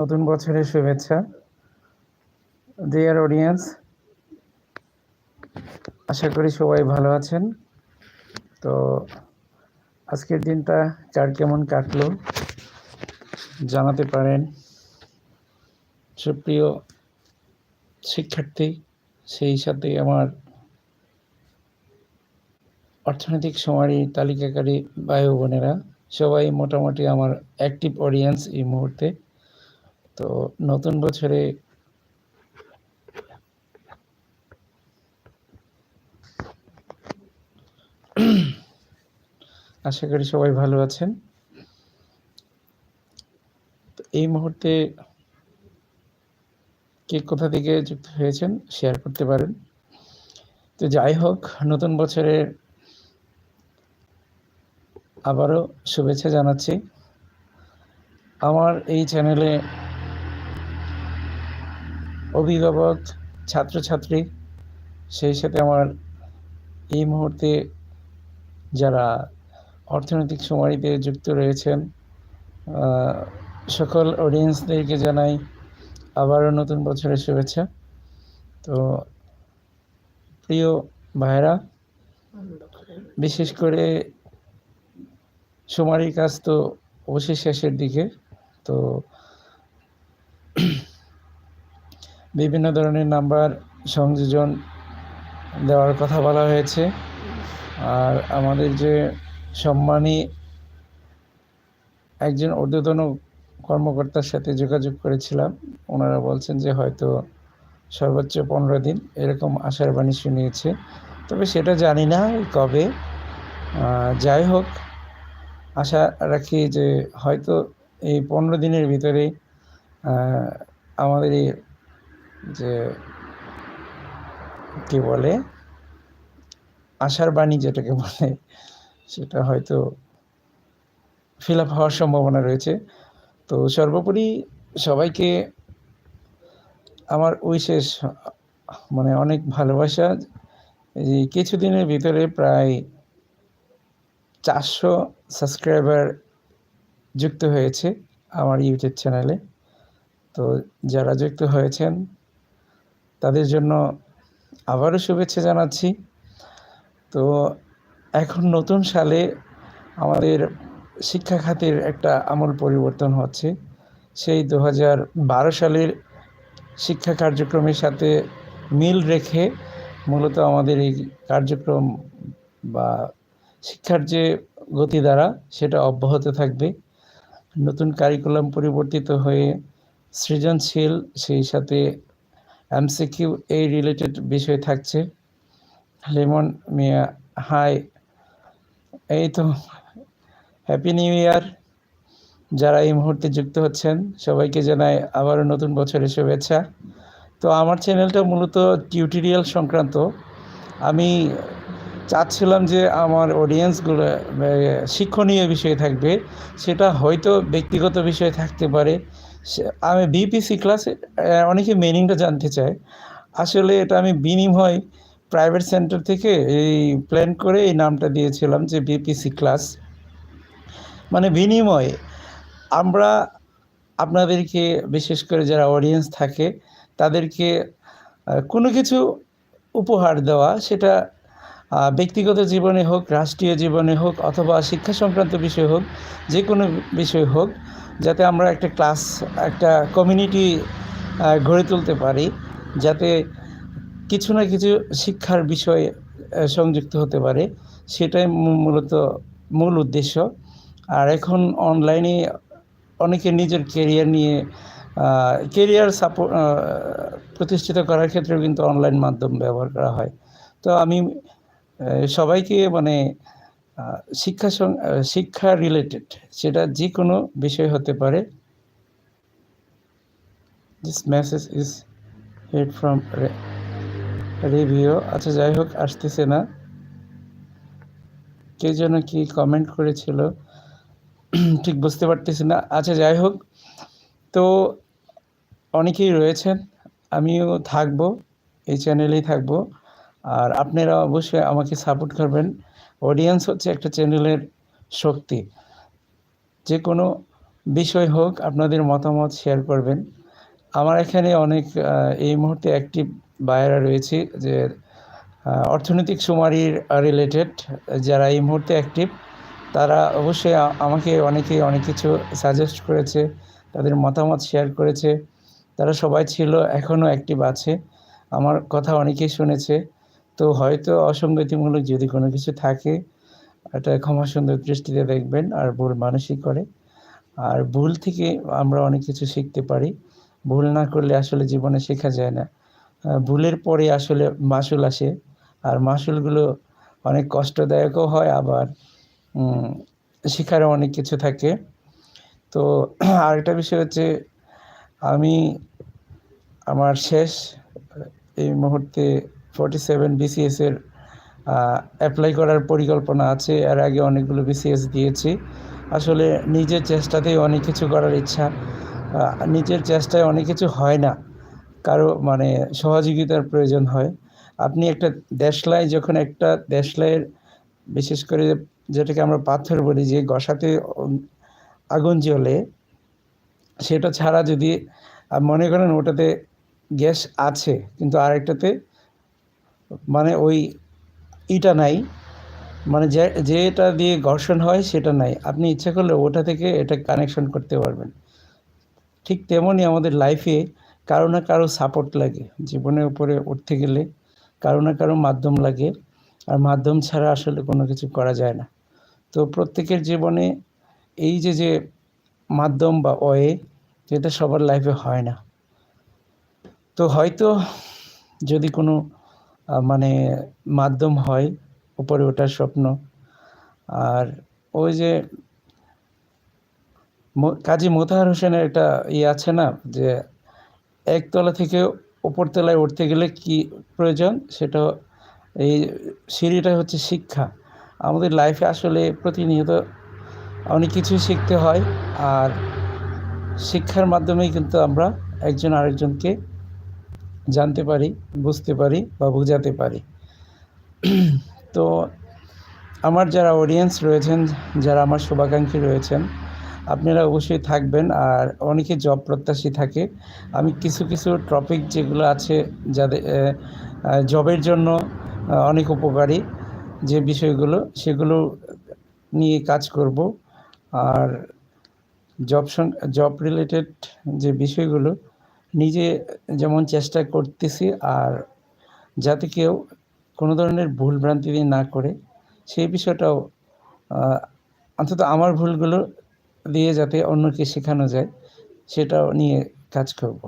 নতুন বছরের শুভেচ্ছা। ডিয়ার অডিয়েন্স আশা করি সবাই ভালো আছেন। তো আজকের দিনটা কার কেমন কাটলো জানাতে পারেন। সুপ্রিয় শিক্ষার্থী, সেই সাথে আমার অর্থনৈতিক সমারি তালিকাকারী ভাই বোনেরা, সবাই মোটামুটি আমার অ্যাক্টিভ অডিয়েন্স এই মুহূর্তে। তো নতুন বছরে আশা করি সবাই ভালো আছেন। এই মুহূর্তে কে কোথা থেকে যুক্ত হয়েছেন শেয়ার করতে পারেন। তো যাই হোক, নতুন বছরের আবারও শুভেচ্ছা জানাচ্ছি। আমার এই চ্যানেলে অভিভাবক, ছাত্রছাত্রী, সেই সাথে আমার এই মুহূর্তে যারা অর্থনৈতিক সময়তে যুক্ত রয়েছেন সকল অডিয়েন্সদেরকে জানাই আবারও নতুন বছরের শুভেচ্ছা। তো প্রিয় ভাইরা বিশেষ করে সুমারির কাজ তো অবশ্যই শেষের দিকে। তো বিভিন্ন ধরনের নাম্বার সংযোজন দেওয়ার কথা বলা হয়েছে। আর আমাদের যে সম্মানী একজন ঊর্ধ্বতন কর্মকর্তার সাথে যোগাযোগ করেছিলাম, ওনারা বলছেন যে হয়তো সর্বোচ্চ পনেরো দিন এরকম আশার বাণী শুনিয়েছে। তবে সেটা জানি না কবে। যাই হোক, আশা রাখি যে হয়তো এই পনেরো দিনের ভিতরে আমাদের এই যে, কি বলে? আশার বাণী যেটাকে বলে, সেটা হয়তো ফিল আপ হওয়ার সম্ভাবনা রয়েছে। তো সর্বোপরি সবাইকে আমার উইশেষ মানে অনেক ভালোবাসা। এই কিছুদিনের ভিতরে প্রায় চারশো সাবস্ক্রাইবার যুক্ত হয়েছে আমার ইউটিউব চ্যানেলে। তো যারা যুক্ত হয়েছেন তাদের জন্য আবারও শুভেচ্ছা জানাচ্ছি। তো এখন নতুন সালে আমাদের শিক্ষা খাতের একটা আমূল পরিবর্তন হচ্ছে। সেই দু সালের শিক্ষা কার্যক্রমের সাথে মিল রেখে মূলত আমাদের এই কার্যক্রম বা শিক্ষার যে গতিধারা সেটা অব্যাহত থাকবে। নতুন কারিকুলাম পরিবর্তিত হয়ে সৃজনশীল সেই সাথে এমসিকিউ এই রিলেটেড বিষয় থাকছে। লেমন মিয়া হাই এই তো হ্যাপি নিউ ইয়ার যারা এই মুহূর্তে যুক্ত হচ্ছেন, সবাইকে জানাই আবারও নতুন বছরের শুভেচ্ছা। তো আমার চ্যানেলটা মূলত টিউটোরিয়াল সংক্রান্ত। আমি চাচ্ছিলাম যে আমার অডিয়েন্সগুলো শিক্ষণীয় বিষয় থাকবে। সেটা হয়তো ব্যক্তিগত বিষয় থাকতে পারে আমি বিপিসি ক্লাসে অনেকে মিনিংটা জানতে চায়। আসলে এটা আমি বিনিময় প্রাইভেট সেন্টার থেকে এই প্ল্যান করে এই নামটা দিয়েছিলাম যে বিপিসি ক্লাস মানে বিনিময়ে, আমরা আপনাদেরকে, বিশেষ করে যারা অডিয়েন্স থাকে, তাদেরকে কোনো কিছু উপহার দেওয়া, সেটা ব্যক্তিগত জীবনে হোক, রাষ্ট্রীয় জীবনে হোক, অথবা শিক্ষা সংক্রান্ত বিষয় হোক যে কোনো বিষয় হোক যাতে আমরা একটা ক্লাস একটা কমিউনিটি গড়ে তুলতে পারি, যাতে কিছু না কিছু শিক্ষার বিষয় সংযুক্ত হতে পারে, সেটাই মূলত মূল উদ্দেশ্য। আর এখন অনলাইনে অনেকে নিজের কেরিয়ার নিয়ে কেরিয়ার সাপোর্ট প্রতিষ্ঠিত করার ক্ষেত্রেও কিন্তু অনলাইন মাধ্যম ব্যবহার করা হয়। তো আমি সবাইকে মানে শিক্ষা শিক্ষা রিলেটেড সেটা যে কোনো বিষয় হতে পারে। This message is head from review আচ্ছা যাই হোক, আসতেছে না। কে যেন কি কমেন্ট করেছিল? ঠিক বুঝতে পারতেছি না। আচ্ছা যাই হোক। তো অনেকেই রয়েছেন, আমিও থাকব, এই চ্যানেলেই থাকব। আর আপনারা অবশ্যই আমাকে সাপোর্ট করবেন। অডিয়েন্স হচ্ছে একটা চ্যানেলের শক্তি। যে কোনো বিষয় হোক, আপনাদের মতামত শেয়ার করবেন। আমার এখানে অনেক এই মুহূর্তে অ্যাক্টিভ বায়রা রয়েছে যে অর্থনৈতিক সুমারির রিলেটেড যারা এই মুহূর্তে অ্যাক্টিভ তারা অবশ্যই আমাকে অনেকে অনেক কিছু সাজেস্ট করেছে, তাদের মতামত শেয়ার করেছে। তারা সবাই ছিল এখনও অ্যাক্টিভ আছে। আমার কথা অনেকেই শুনেছে। তো হয়তো অসঙ্গতিমূলক যদি কোনো কিছু থাকে, এটা ক্ষমা সুন্দর দৃষ্টিতে দেখবেন আর ভুল মানুষই করে। আর ভুল থেকে আমরা অনেক কিছু শিখতে পারি। ভুল না করলে আসলে জীবনে শেখা যায় না। ভুলের পরে আসলে মাসুল আসে। আর মাসুলগুলো অনেক কষ্টদায়কও হয় আবার শেখারও অনেক কিছু থাকে। তো আরেকটা বিষয় হচ্ছে, আমি আমার শেষ এই মুহূর্তে ফর্টি সেভেন বিসিএসের অ্যাপ্লাই করার পরিকল্পনা আছে। এর আগে অনেকগুলো বিসিএস দিয়েছি। আসলে নিজের চেষ্টাতেই অনেক কিছু করার ইচ্ছা। নিজের চেষ্টায় অনেক কিছু হয় না। কারও মানে সহযোগিতার প্রয়োজন হয়। আপনি একটা দেশলাই, যখন একটা দেশলাইয়ের, বিশেষ করে যেটাকে আমরা পাথর বলি, যে গসাতে আগুন জ্বলে, সেটা ছাড়া যদি মনে করেন ওটাতে গ্যাস আছে, কিন্তু আরেকটাতে মানে ওই ইটা নাই। মানে যে, যেটা দিয়ে ঘর্ষণ হয় সেটা নাই। আপনি ইচ্ছা করলে ওটা থেকে এটা কানেকশন করতে পারবেন। ঠিক তেমনই আমাদের লাইফে কারও না কারও সাপোর্ট লাগে। জীবনের উপরে উঠতে গেলে কারও না কারও মাধ্যম লাগে। আর মাধ্যম ছাড়া আসলে কোনো কিছু করা যায় না। তো প্রত্যেকের জীবনে এই যে যে মাধ্যম বা ওয়ে যেটা সবার লাইফে হয় না। তো হয়তো যদি কোনো মানে মাধ্যম হয়, উপরে ওঠার স্বপ্ন। আর ওই যে কাজী মোতাহার হোসেনের একটা ইয়ে আছে না, যে একতলা থেকে উপরতলায় উঠতে গেলে কি প্রয়োজন? সেটা এই সিঁড়িটা হচ্ছে শিক্ষা। আমাদের লাইফে আসলে প্রতিনিয়ত অনেক কিছুই শিখতে হয়, আর শিক্ষার মাধ্যমেই কিন্তু আমরা একজন আরেকজনকে জানতে পারি, বুঝতে পারি বা বোঝাতে পারি। তো আমার যারা অডিয়েন্স রয়েছেন, যারা আমার শুভাকাঙ্ক্ষী রয়েছেন, আপনারা অবশ্যই থাকবেন আর অনেকে জব প্রত্যাশী থাকে। আমি কিছু কিছু টপিক যেগুলো আছে যাদের জবের জন্য অনেক উপকারী যে বিষয়গুলো, সেগুলো নিয়ে কাজ করব। আর জব জব রিলেটেড যে বিষয়গুলো নিজে যেমন চেষ্টা করতেছি আর যাতে কেউ কোনো ধরনের ভুল ভ্রান্তি না করে, সেই বিষয়টাও অন্তত আমার ভুলগুলো দিয়ে যাতে অন্যকে শেখানো যায়, সেটাও নিয়ে কাজ করব।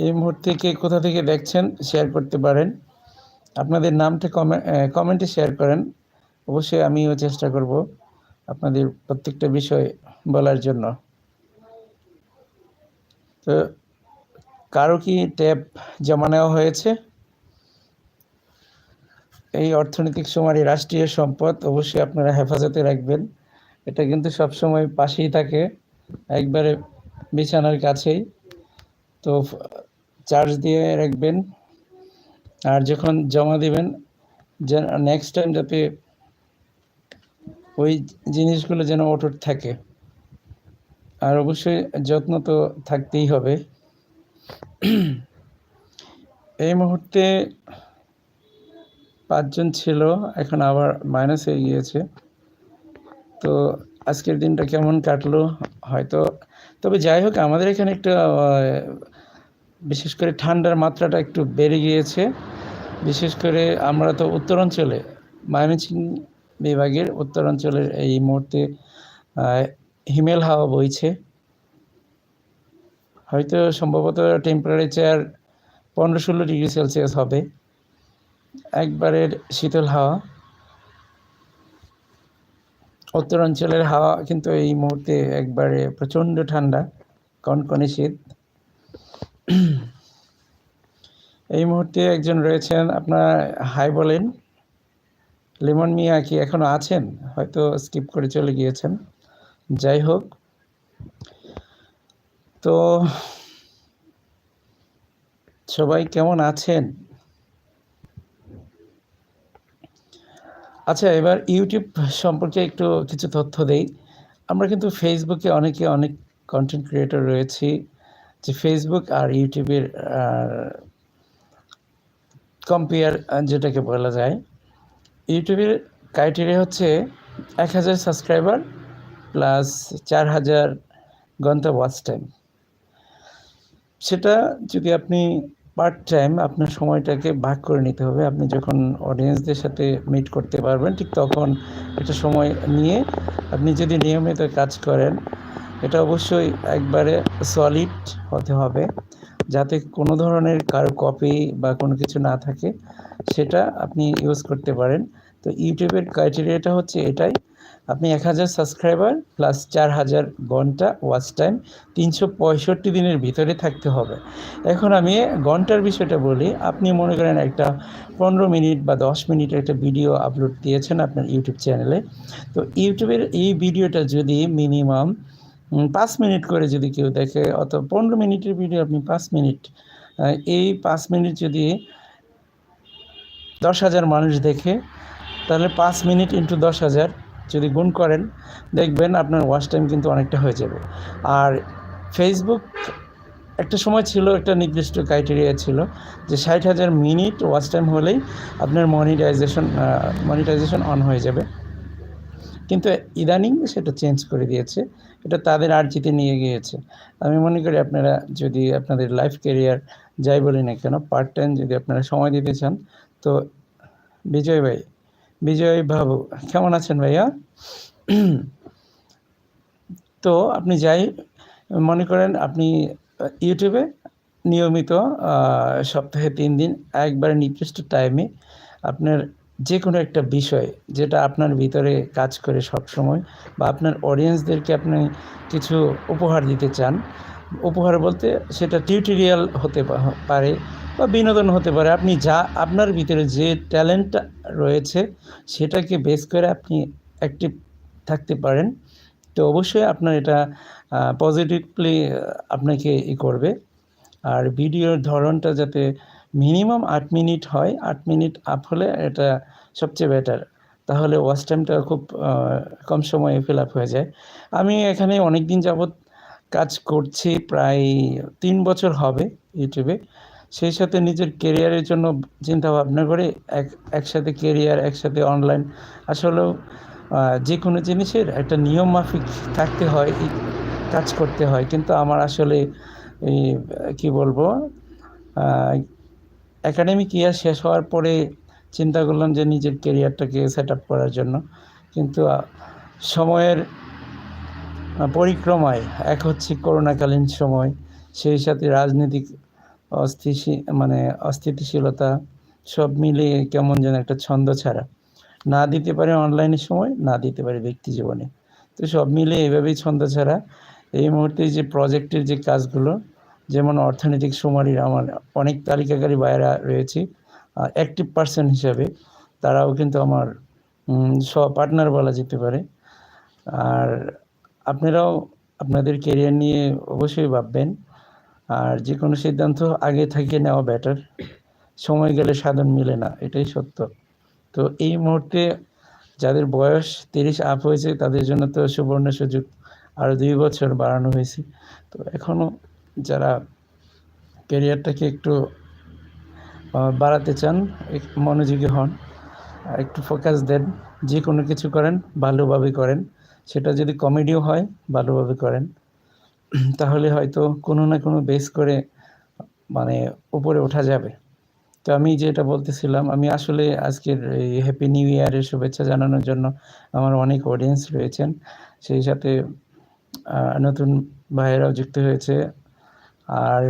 এই মুহূর্তে কে কোথা থেকে দেখছেন শেয়ার করতে পারেন। আপনাদের নামটা কমেন্টে শেয়ার করেন। অবশ্যই আমিও চেষ্টা করব আপনাদের প্রত্যেকটা বিষয় বলার জন্য। তো কারও কি ট্যাব জমা নেওয়া হয়েছে? এই অর্থনৈতিক সুমারি রাষ্ট্রীয় সম্পদ অবশ্যই আপনারা হেফাজতে রাখবেন। এটা কিন্তু সবসময় পাশেই থাকে, একবারে বিছানার কাছেই। তো চার্জ দিয়ে রাখবেন, আর যখন জমা দিবেন নেক্সট টাইম যাতে ওই জিনিসগুলো যেন অটুট থাকে। আর অবশ্যই যত্ন তো থাকতেই হবে। এই মুহূর্তে পাঁচজন ছিল, এখন আবার মাইনাস হয়ে গিয়েছে। তো আজকের দিনটা কেমন কাটলো হয়তো, তবে যাই হোক, আমাদের এখানে একটা বিশেষ করে ঠান্ডার মাত্রাটা একটু বেড়ে গিয়েছে। বিশেষ করে আমরা তো উত্তরাঞ্চলে ময়মনসিং বিভাগের উত্তরাঞ্চলের এই মুহূর্তে হিমেল হাওয়া বইছে। হয়তো সম্ভবত টেম্পারেচার পনেরো ষোলো ডিগ্রি সেলসিয়াস হবে। একবারের শীতল হাওয়া। উত্তরাঞ্চলের হাওয়া কিন্তু এই মুহূর্তে একবারে প্রচণ্ড ঠান্ডা, কনকনে শীত। এই মুহূর্তে একজন রয়েছেন আপনার হাই বলেন। লেমন মিয়া কি এখনও আছেন? হয়তো স্কিপ করে চলে গিয়েছেন। যাই হোক, তো সবাই কেমন আছেন আচ্ছা এবার ইউটিউব সম্পর্কে একটু কিছু তথ্য দেই। আমরা কিন্তু ফেসবুকে অনেকে অনেক কন্টেন্ট ক্রিয়েটর রয়েছি, যে ফেসবুক আর ইউটিউবের কম্পেয়ার যেটাকে বলা যায়। ইউটিউবের ক্রাইটেরিয়া হচ্ছে ১০০০ সাবস্ক্রাইবার প্লাস ৪০০০ ঘণ্টা ওয়াচ টাইম। সেটা যদি আপনি পার্ট টাইম আপনার সময়টাকে ভাগ করে নিতে হবে। আপনি যখন অডিয়েন্সদের সাথে মিট করতে পারবেন ঠিক তখন একটা সময় নিয়ে আপনি যদি নিয়মিত কাজ করেন, এটা অবশ্যই একবারে সলিড হতে হবে। যাতে কোনো ধরনের কারও কপি বা কোনো কিছু না থাকে সেটা আপনি ইউজ করতে পারেন। তো ইউটিউবের ক্রাইটেরিয়াটা হচ্ছে এটাই। আপনি ১০০০ সাবস্ক্রাইবার প্লাস ৪০০০ ঘণ্টা ওয়াচ টাইম ৩৬৫ দিনের ভিতরে থাকতে হবে। এখন আমি ঘণ্টার বিষয়টা বলি। আপনি মনে করেন একটা ১৫ মিনিট বা ১০ মিনিটের একটা ভিডিও আপলোড দিয়েছেন আপনার ইউটিউব চ্যানেলে। তো ইউটিউবের এই ভিডিওটা যদি মিনিমাম পাঁচ মিনিট করে যদি কেউ দেখে অত পনেরো মিনিটের ভিডিও আপনি পাঁচ মিনিট এই পাঁচ মিনিট যদি ১০,০০০ মানুষ দেখে তাহলে পাঁচ মিনিট ইন্টু ১০,০০০ যদি গুণ করেন দেখবেন আপনার ওয়াচ টাইম কিন্তু অনেকটা হয়ে যাবে। আর ফেসবুক একটা সময় ছিল একটা নির্দিষ্ট ক্রাইটেরিয়া ছিল যে ৬০,০০০ মিনিট ওয়াচ টাইম হলেই আপনার মনিটাইজেশন মনিটাইজেশন অন হয়ে যাবে। কিন্তু ইদানিং সেটা চেঞ্জ করে দিয়েছে। এটা তাদের আর্জিতে নিয়ে গিয়েছে। আমি মনে করি আপনারা যদি আপনাদের লাইফ ক্যারিয়ার যাই বলি না কেন পার্ট টাইম যদি আপনারা সময় দিতে চান তো বিজয় ভাই, বিজয় বাবু, কেমন আছেন ভাইয়া? তো আপনি যাই, মনে করেন আপনি ইউটিউবে নিয়মিত সপ্তাহে তিন দিন একবারে নির্দিষ্ট টাইমে আপনার যে কোনো একটা বিষয় যেটা আপনার ভিতরে কাজ করে সবসময় বা আপনার অডিয়েন্সদেরকে আপনি কিছু উপহার দিতে চান। উপহার বলতে সেটা টিউটোরিয়াল হতে পারে বা বিনোদন হতে পারে। আপনি যা, আপনার ভিতরে যে ট্যালেন্টটা রয়েছে, সেটাকে বেস করে আপনি অ্যাক্টিভ থাকতে পারেন। তো অবশ্যই আপনার এটা পজিটিভলি আপনাকে ই করবে। আর ভিডিওর ধরনটা যাতে মিনিমাম আট মিনিট হয়। আট মিনিট আপ হলে এটা সবচেয়ে বেটার। তাহলে ওয়াচ টাইমটা খুব কম সময়ে ফিল আপ হয়ে যায়। আমি এখানে অনেক দিন যাবৎ কাজ করছি, প্রায় তিন বছর হবে ইউটিউবে। সেই সাথে নিজের কেরিয়ারের জন্য চিন্তা ভাবনা করে এক একসাথে কেরিয়ার একসাথে অনলাইন আসলেও যে কোনো জিনিসের একটা নিয়ম মাফিক থাকতে হয়, কাজ করতে হয়। কিন্তু আমার আসলে এই কি বলব একাডেমিক ইয়ার শেষ হওয়ার পরে চিন্তা করলাম যে নিজের কেরিয়ারটাকে সেট আপ করার জন্য। কিন্তু সময়ের পরিক্রমায় এক হচ্ছে করোনাকালীন সময়, সেই সাথে রাজনৈতিক অস্থিশি মানে অস্থিতিশীলতা সব মিলিয়ে কেমন যেন একটা ছন্দ ছাড়া না দিতে পারে অনলাইনের সময়, না দিতে পারে ব্যক্তি জীবনে। তো সব মিলিয়ে এভাবেই ছন্দছাড়া। এই মুহূর্তে যে প্রজেক্টের যে কাজগুলো যেমন অর্থনৈতিক সুমারির আমার অনেক তালিকাকারী ভাইয়েরা রয়েছে। অ্যাক্টিভ পারসন হিসাবে তারাও কিন্তু আমার উম সহ-পার্টনার বলা যেতে পারে। আর আপনারাও আপনাদের কেরিয়ার নিয়ে অবশ্যই ভাববেন। আর যে কোনো সিদ্ধান্ত আগে থেকে নেওয়া বেটার। সময় গেলে সাধন মিলে না। এটাই সত্য। তো এই মুহূর্তে যাদের বয়স ৩০ আপ হয়েছে তাদের জন্য তো সুবর্ণ সুযোগ। আরও দুই বছর বাড়ানো হয়েছে। তো এখনও যারা ক্যারিয়ারটাকে একটু বাড়াতে চান, মনোযোগী হন। একটু ফোকাস দেন। যে কোনো কিছু করেন ভালোভাবে করেন। সেটা যদি কমেডিও হয় ভালোভাবে করেন। তাহলে হয়তো কোনো না কোনো বেস করে মানে উপরে ওঠা যাবে। তো আমি যেটা বলতেছিলাম আমি আসলে আজকের এই হ্যাপি নিউ ইয়ারের শুভেচ্ছা জানানোর জন্য আমার অনেক অডিয়েন্স রয়েছেন। সেই সাথে নতুন ভাইয়েরাও যুক্ত হয়েছে। আর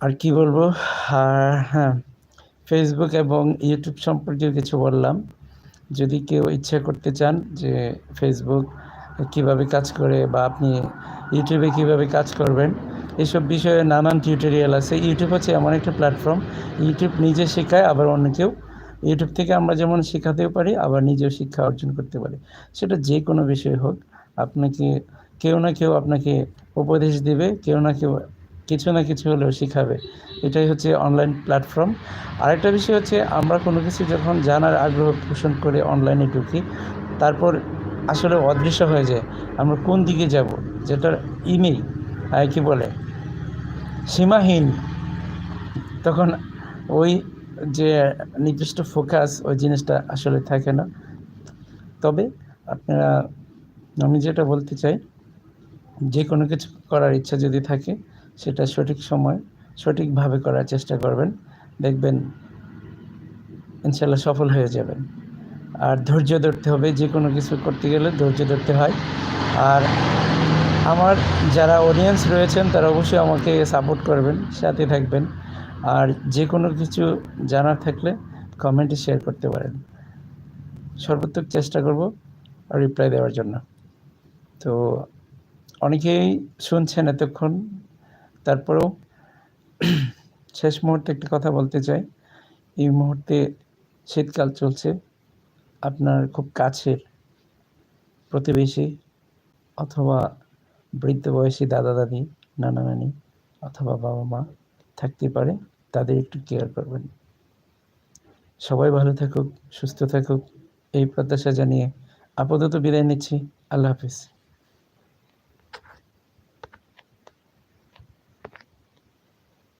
আর কি বলব? আর হ্যাঁ, ফেসবুক এবং ইউটিউব সম্পর্কেও কিছু বললাম। যদি কেউ ইচ্ছা করতে চান যে ফেসবুক কীভাবে কাজ করে বা আপনি ইউটিউবে কীভাবে কাজ করবেন, এসব বিষয়ে নানান টিউটোরিয়াল আছে। ইউটিউব হচ্ছে এমন একটা প্ল্যাটফর্ম, ইউটিউব নিজে শেখায় আবার অন্যকেও ইউটিউব থেকে আমরা যেমন শেখাতেও পারি আবার নিজেও শিক্ষা অর্জন করতে পারি। সেটা যে কোনো বিষয় হোক, আপনাকে কেউ না কেউ আপনাকে উপদেশ দিবে, কেউ না কেউ কিছু না কিছু হলেও শিখাবে এটাই হচ্ছে অনলাইন প্ল্যাটফর্ম আরেকটা বিষয় হচ্ছে আমরা কোনো কিছু যখন জানার আগ্রহ পোষণ করে অনলাইনে ঢুকি তারপর আসলে অদৃশ্য হয়ে যায়। আমরা কোন দিকে যাব? যেটা ইমেই কী বলে? সীমাহীন। তখন ওই যে নির্দিষ্ট ফোকাস ওই জিনিসটা আসলে থাকে না। তবে আপনারা, আমি যেটা বলতে চাই, যে কোনো কিছু করার ইচ্ছা যদি থাকে, সেটা সঠিক সময় সঠিকভাবে করার চেষ্টা করবেন। দেখবেন ইনশাল্লাহ সফল হয়ে যাবেন। আর ধৈর্য ধরতে হবে যে কোনো কিছু করতে গেলে ধৈর্য ধরতে হয়। আর আমার যারা অডিয়েন্স রয়েছেন, তারা অবশ্যই আমাকে সাপোর্ট করবেন, সাথে থাকবেন। আর যে কোনো কিছু জানার থাকলে কমেন্টে শেয়ার করতে পারেন। সর্বোত্তক চেষ্টা করব রিপ্লাই দেওয়ার জন্য। তো অনেকেই শুনছেন এতক্ষণ, তারপরেও শেষ মুহূর্তে একটি কথা বলতে চাই। এই মুহূর্তে শীতকাল চলছে। আপনার খুব কাছের প্রতিবেশী অথবা বৃদ্ধ বয়সী দাদা দাদি, নানা নানি অথবা বাবা মা থাকতে পারে, তাদের একটু কেয়ার করবেন। সবাই ভালো থাকুক, সুস্থ থাকুক, এই প্রত্যাশা জানিয়ে আপাতত বিদায় নিচ্ছি। আল্লাহ হাফিজ।